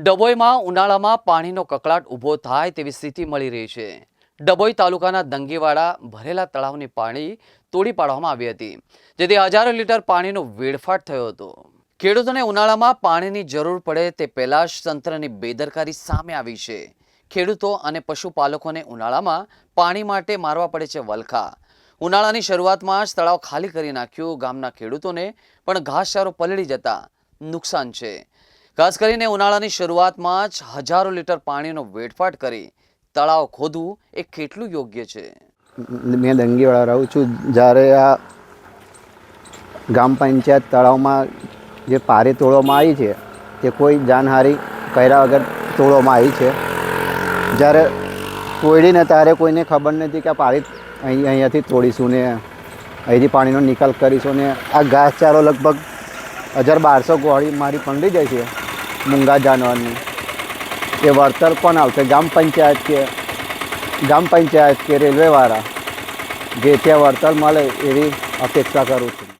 ડભોઈમાં, ઉનાળામાં પાણીનો કકળાટ ઊભો થાય તેવી સ્થિતિ મળી રહી છે. ડભોઈ તાલુકાના દંગીવાડા ભરેલા તળાવની પાણી તોડી પાડવામાં આવી હતી, જેથી હજારો લીટર પાણીનો વેડફાટ થયો હતો. ખેડૂતોને ઉનાળામાં પાણીની જરૂર પડે તે પહેલાં જ તંત્રની બેદરકારી સામે આવી છે. ખેડૂતો અને પશુપાલકોને ઉનાળામાં પાણી માટે મારવા પડે છે વલખા. ઉનાળાની શરૂઆતમાં જ તળાવ ખાલી કરી નાખ્યું, ગામના ખેડૂતોને પણ ઘાસચારો પલળી જતા નુકસાન છે. ખાસ કરીને ઉનાળાની શરૂઆતમાં જ હજારો લીટર પાણીનો વેડફાટ કરી તળાવ ખોદવું એ કેટલું યોગ્ય છે? મેં દંગીવાળા રહું છું. જ્યારે આ ગ્રામ પંચાયત તળાવમાં જે પારી તોડવામાં આવી છે, તે કોઈ જાનહારી કર્યા વગર તોડવામાં આવી છે. જ્યારે તોડીને ત્યારે કોઈને ખબર નથી કે આ પારી અહીં, અહીંયાથી તોડીશું ને અહીંથી પાણીનો નિકાલ કરીશું ને આ ઘાસચારો લગભગ હજાર બારસો ગોળી મારી પંડી જાય છે. મૂંગા જાનવરની એ વળતર કોણ આવશે ગામ પંચાયત કે ગ્રામ પંચાયત કે રેલવેવાળા? જે ત્યાં વળતર મળે એવી અપેક્ષા કરું છું.